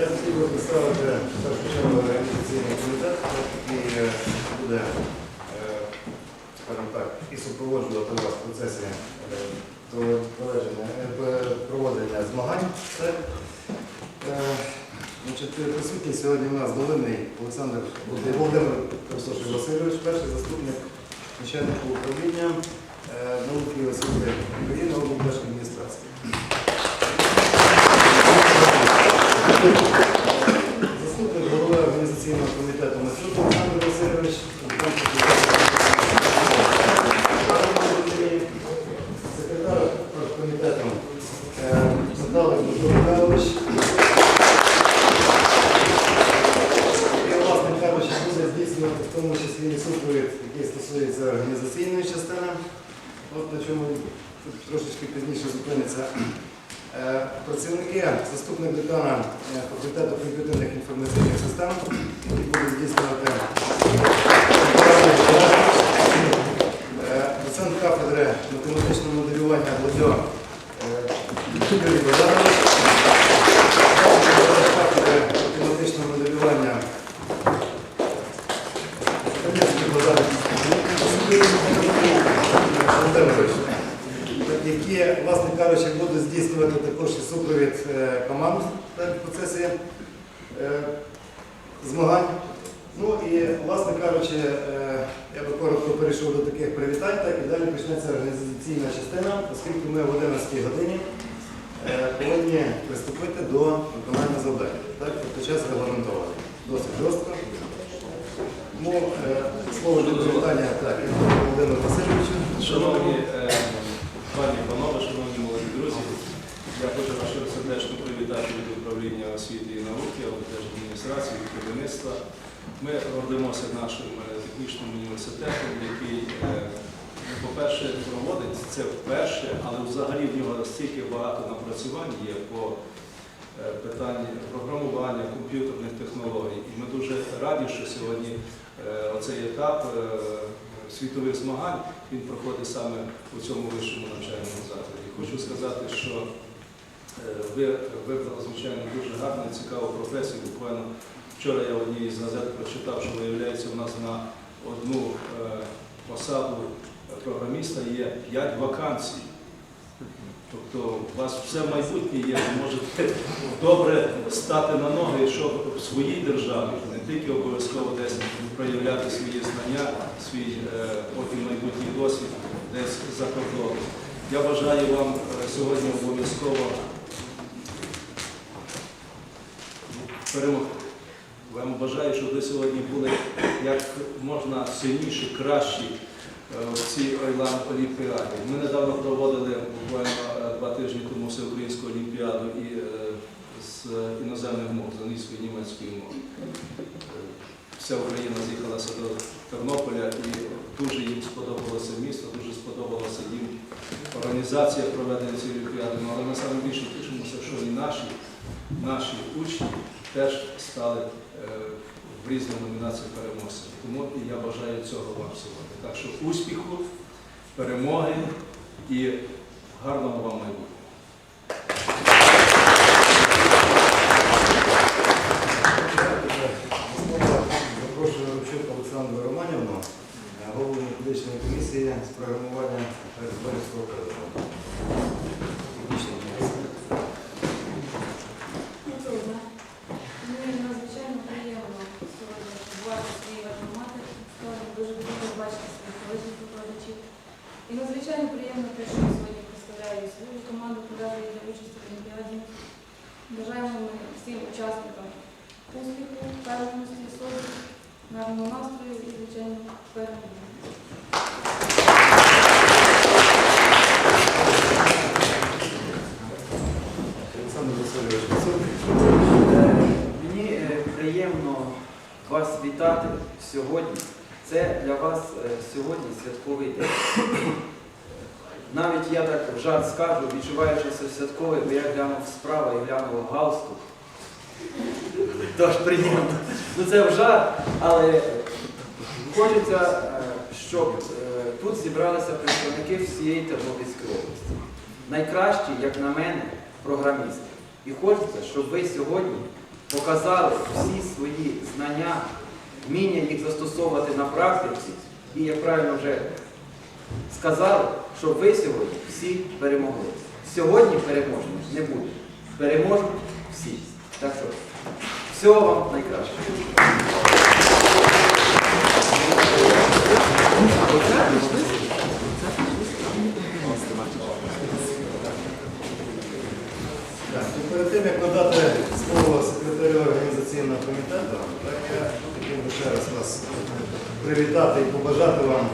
Я хотів би представити першу чергу організаційний комітет, який буде, скажімо так, і супроводжувати вас в процесі проведення, змагань. Це, значить, присутній сьогодні у нас Долинний Олександр Володимир Персоший Васильович, перший заступник начальника управління науки і освіти України облдержадміністрації. Заступник голови організаційного комітету Мацюк Олександр Васильович, секретар комітету Наталик Дмитро Михайлович. Власне кажучи, буде здійснювати в тому числі і супровід, який стосується організаційної частини. От на чому трошечки пізніше зупиниться. Е, Працівники, заступник декана е, факультету комп'ютерних інформаційних систем, які будуть здійснювати Е, доцент кафедри математичного моделювання Владьо Юрій Богданович, доцент кафедри математичного моделювання Кам'янський Богдан Володимирович які, власне кажучи, будуть здійснювати також і супровід е, команд так, в процесі е, змагань. Ну і, власне кажучи, е, я би коротко перейшов до таких привітань, так і далі почнеться організаційна частина, оскільки ми в 11 годині е, повинні приступити до виконання завдань. Так, тобто час регламентований. Досить жорстко. Тому е, слово для привітання так, Володимиру Васильовичу. Шановні пані і панове, шановні молоді друзі, я хочу вас сердечно привітати від управління освіти і науки, адміністрації, керівництва. Ми гордимося нашим е, технічним університетом, який, е, ну, по-перше, проводить це вперше, але взагалі в нього стільки багато напрацювань є по е, питанні програмування комп'ютерних технологій. І ми дуже раді, що сьогодні оцей етап світових змагань він проходить саме у цьому вищому навчальному закладі. Хочу сказати, що ви вибрали, звичайно, дуже гарну і цікаву професію. Буквально вчора я в одній з газет прочитав, що виявляється, у нас на одну е, посаду програміста є 5 вакансій. Тобто у вас все майбутнє є, ви можете добре стати на ноги, щоб в своїй державі, не тільки обов'язково десь проявляти свої знання, свій е, потім майбутній досвід десь за кордоном. Я бажаю вам е, сьогодні обов'язково перемогти. Вам бажаю, щоб ви сьогодні були як можна сильніші, кращі е, в цій Ойлан Олімпіаді. Ми недавно проводили буквально е, два тижні тому всеукраїнську олімпіаду і е, з іноземних мов, з англійської і німецької мови. Вся Україна з'їхалася до Тернополя і дуже їм сподобалося місто, дуже сподобалася їм організація проведення цієї олімпіади. Ну, але ми саме більше тішимося, що і наші, наші учні теж стали е, в різних номінаціях переможцями. Тому я бажаю цього вам сьогодні. Так що успіху, перемоги і гарного вам майбутнього. Запрошую Ручук Олександру Романівну, е, голову методичної комісії з програмування Борівського округу. Технічної комісії. Доброго дня. Мені надзвичайно приємно сьогодні побувати свої альмати. Сьогодні дуже приємно бачити своїх колишніх викладачів. І надзвичайно приємно те, що сьогодні представляю свою команду подали для участі в Олімпіаді. Бажаємо всім учасникам успіху, впевненості, собі, гарного настрою і, звичайно, перемоги. Мені е, приємно вас вітати сьогодні. Це для вас е, сьогодні святковий день. Навіть я так в жарт скажу, відчуваю, що це святковий, бо я глянув справа і глянув галстук. Тож приємно. Ну це в жарт, але хочеться, е, щоб е, тут зібралися представники всієї Тернопільської області. Найкращі, як на мене, програмісти. І хочеться, щоб ви сьогодні показали всі свої знання, вміння їх застосовувати на практиці. І, як правильно вже сказали, щоб ви сьогодні всі перемогли. Сьогодні переможемо не буде. Переможуть всі. Так що, всього вам найкращого. Так, і перед тим, як надати слово секретарю організаційного комітету, так я хотів би ще раз вас привітати і побажати вам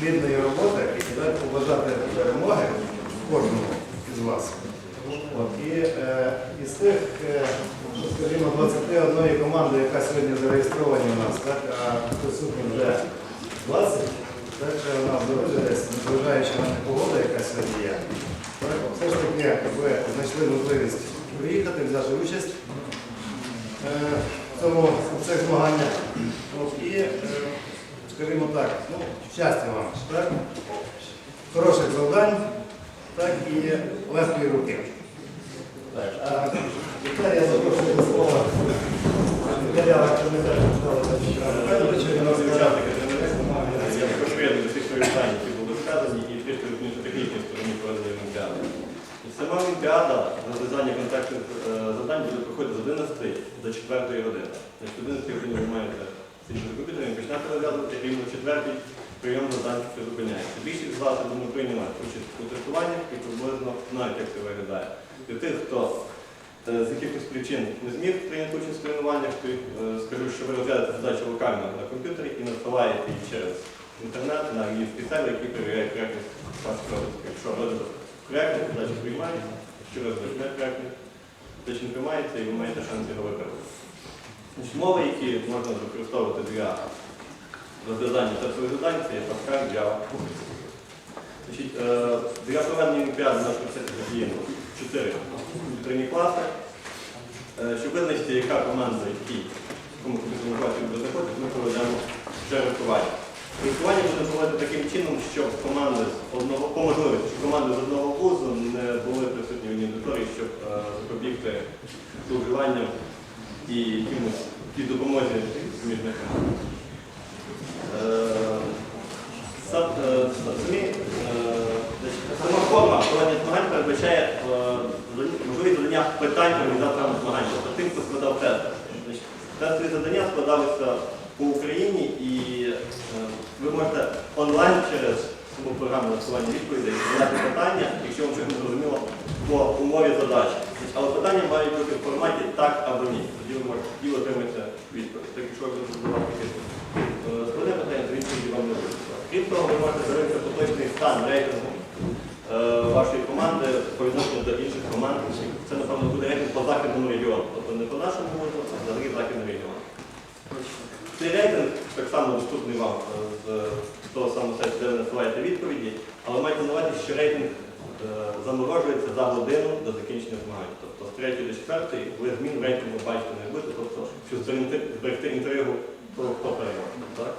плідної роботи і побажати перемоги кожному із вас. От, і е, із тих, е, ну, скажімо, 21 команди, яка сьогодні зареєстровані у нас, так, а присутні вже 20, так що у нас дорожі десь, незважаючи на непогоду, яка сьогодні є. Так, Все ж таки ви знайшли можливість приїхати, взяти участь е, в цьому цих змаганнях. І, е, скажімо так, ну, щастя вам, так? хороших завдань, так і легкої руки. Так, тепер я запрошую до слова Віталія комітету Михайловича, він. Я прошу я всіх привітань, які були сказані, і трішки зупинюся технічній стороні проведення Олімпіади. Сама Олімпіада на розв'язання контактних завдань буде проходити з 11 до 4 години. Тобто 11 годині ви маєте сидіти за комп'ютером, починати рівно 4 прийом завдань що зупиняється. Більшість з вас, думаю, приймають участь у тестуваннях і приблизно знають, як це виглядає. Для тих, хто е, з якихось причин не зміг прийняти участь в тренуваннях, то е, скажу, що ви розглядаєте задачу локально на комп'ютері і надсилаєте її через інтернет на англійський сервер, який перевіряє коректність розвитків. Якщо розвиток коректний, задача приймається, якщо розвиток не коректний, не приймається і ви маєте шанс його виправити. Значить, які можна використовувати для розв'язання тестових завдань, це є Pascal, Java. Значить, е, для проведення олімпіади у нас задіяно чотири комп'ютерні класи. Е, Щоб визначити, яка команда, який кому комп'ютерній класі буде знаходитись, ми проведемо жеребкування. Жеребкування буде проводити таким чином, щоб команди з одного, по можливості, щоб команди з одного вузу не були присутні в одній аудиторії, щоб е, запобігти зловживанням і якимось і допомозі. Е, е, е, значить, сама форма проведення змагань передбачає е, можливість задання питань організаторам змагань, тобто тим, хто складав тест. Тестові завдання складалися по Україні і е, ви можете онлайн через саму програму насування відповідей задати питання, якщо вам щось не по умові задачі. Але питання мають бути в форматі так або ні. Тоді ви можете і отримаєте відповідь. Так, якщо ви задавати е, складне питання, то відповіді вам не буде. Крім того, ви можете дивитися поточний стан рейтингу е, вашої команди по відношенню до інших команд. Це, напевно, буде рейтинг по західному регіону. Тобто не по нашому вузу, а взагалі західний регіон. Цей рейтинг так само доступний вам е, з того самого сайту, де ви насилаєте відповіді, але майте на увазі, що рейтинг заморожується за годину до закінчення змагань. Тобто з 3 до 4 ви змін в рейтингу бачите не будете, тобто, щоб зберегти інтригу хто переможе.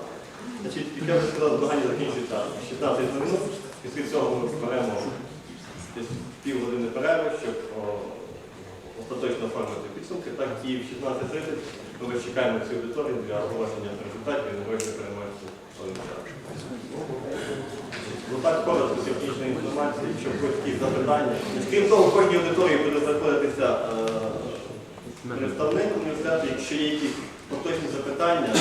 Значить, як я вже сказав, змагання закінчується 16 минут. Після цього ми беремо десь півгодини перерви, щоб остаточно оформити підсумки. Так і в 16.30 ми чекаємо всі аудиторії для оголошення результатів і нагородження переможців Ну так інформація, якщо будуть якісь запитання. Крім того, в кожній аудиторії буде знаходитися е, представник університету, якщо є якісь поточні запитання,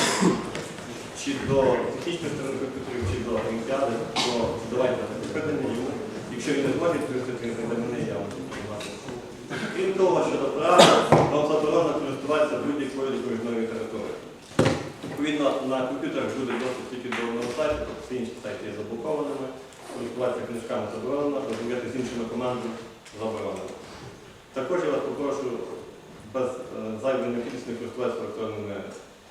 чи до технічної сторони комп'ютерів, чи до Олімпіади, то задавайте запитання йому. Якщо він не зможе відповісти, він зайде мене, я вам. Крім того, щодо права, вам заборонено користуватися будь-якою допоміжною літературою. Відповідно, на комп'ютерах буде доступ тільки до одного сайту, тобто всі інші сайти є заблокованими, користуватися книжками заборонено, розмовляти з іншими командами заборонено. Також я вас попрошу без е, зайвої необхідності не користуватися електронними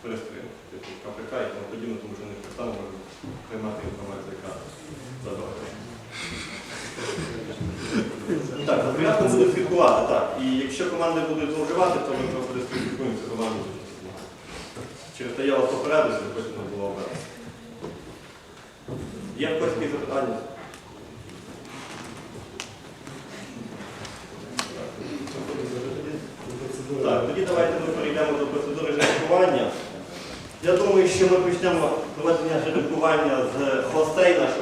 пристроями, типу КПК і тому подібне, тому що вони так само можуть приймати інформацію, яка заборонена. Так, за буде слідкувати, так. І якщо команди будуть зловживати, то ми просто дискваліфікуємо цю команду. Через те я вас попередив, щоб не було обрати. Є в запитання? Так. тоді давайте ми перейдемо до процедури жеребкування. Я думаю, що ми почнемо проведення жеребкування з гостей нашої